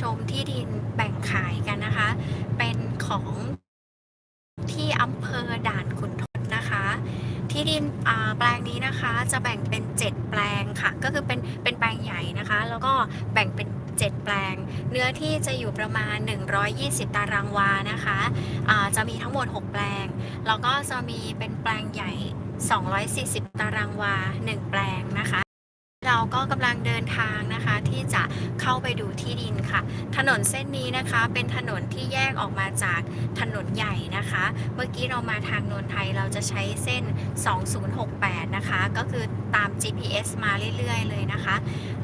ชมที่ดินแบ่งขายกันนะคะ เป็นของที่อำเภอด่านขุนทดนะคะ ที่ดินแปลงนี้นะคะจะแบ่งเป็น 7 แปลงค่ะ ก็คือเป็นเป็นแปลงใหญ่นะคะ แล้วก็แบ่งเป็น7แปลง เนื้อที่จะอยู่ประมาณ 120 ตารางวานะคะอ่าจะมีทั้งหมด 6 แปลง แล้วก็จะมีเป็นแปลงใหญ่ 240 ตารางวา 1 แปลงนะคะ เราก็กำลังเดินทางนะคะ ดูที่ดินค่ะ ถนนเส้นนี้นะคะ เป็นถนนที่แยกออกมาจากถนนใหญ่นะคะ เมื่อกี้เรามาทางนนทไทยเราจะใช้เส้น 2068 นะคะ ก็คือตาม GPS มาเรื่อยๆ เลยนะคะ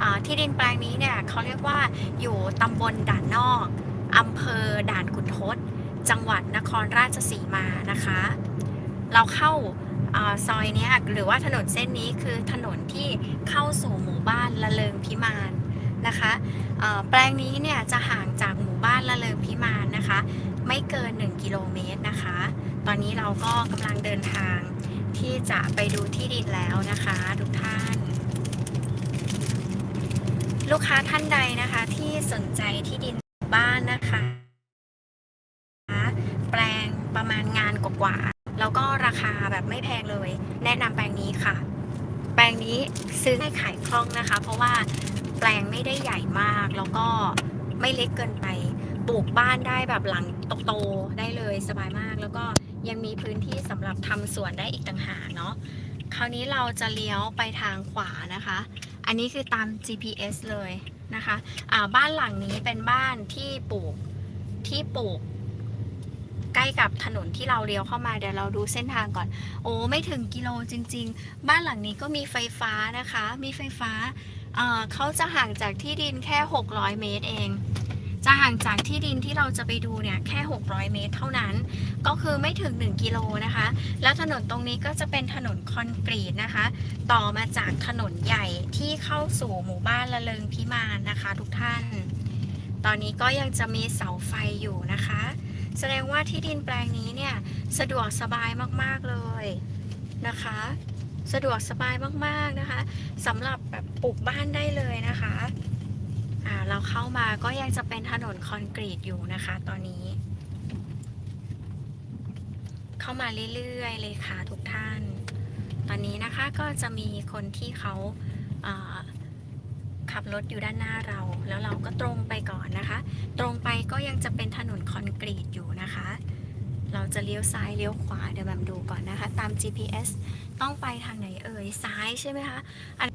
อ่าที่ดินแปลงนี้เนี่ยเขาเรียกว่าอยู่ตำบลด่านนอกอำเภอด่านขุนทด จังหวัดนครราชสีมานะคะ เราเข้าอซอยนี้หรือว่าถนนเส้นนี้คือถนนที่เข้าสู่หมู่บ้านละเริงพิมาน นะคะแปลงนี้เนี่ยจะห่างจากหมู่บ้านละเริงพิมานนะคะ ไม่เกิน 1 กิโลเมตรนะคะ ตอนนี้เราก็กำลังเดินทางที่จะไปดูที่ดินแล้วนะคะทุกท่าน ลูกค้าท่านใดนะคะที่สนใจที่ดินบ้านนะคะ แปลงประมาณงานกว่า แล้วก็ราคาแบบไม่แพงเลย แนะนำแปลงนี้ค่ะ แปลงนี้ซื้อให้ขายคล่องนะคะ เพราะว่าแปลงไม่ได้ใหญ่มากแล้วก็ไม่เล็กเกินไปปลูกบ้านได้แบบหลังโตๆได้เลยสบายมาก แล้วก็ยังมีพื้นที่สำหรับทำสวนได้อีกต่างหากเนาะคราวนี้เราจะเลี้ยวไปทางขวานะคะ อันนี้คือตาม GPS เลยนะคะอ่าบ้านหลังนี้เป็นบ้านที่ปลูกที่ปลูก ใกล้กับถนนที่เราเลี้ยวเข้ามาเดี๋ยวเราดูเส้นทางก่อน โอ้ไม่ถึงกิโลจริง ๆ บ้านหลังนี้ก็มีไฟฟ้านะคะ มีไฟฟ้าเเขาจะห่างจากที่ดินแค่ 600 เมตรเอง จะห่างจากที่ดินที่เราจะไปดูเนี่ยแค่ 600 เมตรเท่านั้น ก็คือไม่ถึง 1 กิโลนะคะ แล้วถนนตรงนี้ก็จะเป็นถนนคอนกรีตนะคะ ต่อมาจากถนนใหญ่ที่เข้าสู่หมู่บ้านละเริงพิมานนะคะ ทุกท่าน ตอนนี้ก็ยังจะมีเสาไฟอยู่นะคะ แสดงว่าที่ดินแปลงนี้เนี่ยสะดวกสบายมาก ๆ เลยนะคะ สะดวกสบายมากๆนะคะสำหรับแบบปลูกบ้านได้เลยนะคะอ่าเราเข้ามาก็ยังจะเป็นถนนคอนกรีตอยู่นะคะตอนนี้ เข้ามาเรื่อยๆเลยค่ะทุกท่าน ตอนนี้นะคะก็จะมีคนที่เขาอ่าขับรถอยู่ด้านหน้าเรา แล้วเราก็ตรงไปก่อนนะคะ ตรงไปก็ยังจะเป็นถนนคอนกรีตอยู่นะคะ เรา จะเลี้ยวซ้ายเลี้ยวขวาเดี๋ยวแบบดูก่อนนะคะ ตาม GPS ต้องไปทางไหนเอ่ยซ้ายใช่ไหมคะอัน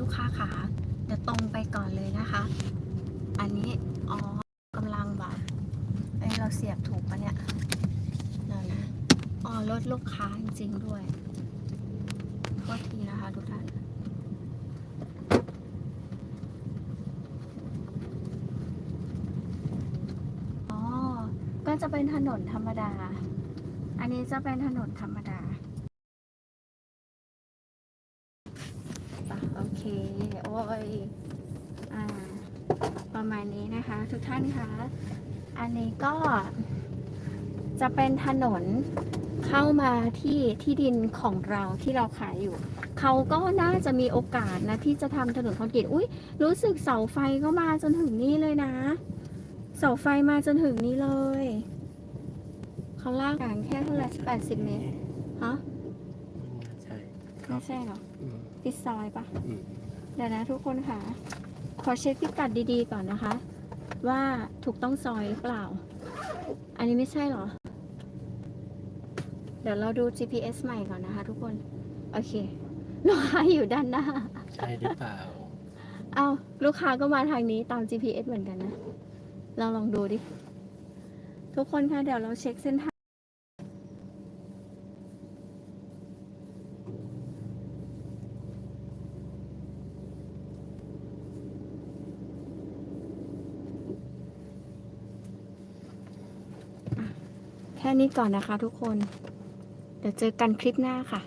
ลูกค้าขาเดี๋ยวตรงไปก่อนเลยนะคะ อันนี้อ๋อกำลังแบบเอ้เราเสียบถูกปะเนี่ยนั่นนะอ๋อรถลูกค้าจริงๆด้วยโทษทีนะคะทุกท่าน ก็จะเป็นถนนธรรมดา อันนี้จะเป็นถนนธรรมดาโอเค โอ้ยอ่า ประมาณนี้นะคะ ทุกท่านคะ อันนี้ก็จะเป็นถนนเข้ามาที่ที่ดินของเราที่เราขายอยู่ เขาก็น่าจะมีโอกาสนะที่จะทำถนนคอนกรีตอุ้ยรู้สึกเสาไฟก็มาจนถึงนี่เลยนะ เสาไฟมาจนถึงนี่เลยเขาลากกลางแค่เท่าไหร่แปดสิบเมตรฮะใช่ครัไม่บใช่เหรออืมติดซอยปะอืมเดี๋ยวนะทุกคนค่ะ ขอเช็คพิกัดดีๆก่อนนะคะ ว่าถูกต้องซอยหรือเปล่า อันนี้ไม่ใช่เหรอ เดี๋ยวเราดู GPS ใหม่ก่อนนะคะ ทุกคน โอเค ลูกค้าอยู่ด้านหน้า ใช่หรือเปล่า เอาลูกค้าก็มาทางนี้ตาม GPS เหมือนกันนะ เราลองดูดิ ทุกคนคะเดี๋ยวเราเช็คเส้นทางแค่นี้ก่อนนะคะทุกคน เดี๋ยวเจอกันคลิปหน้าค่ะ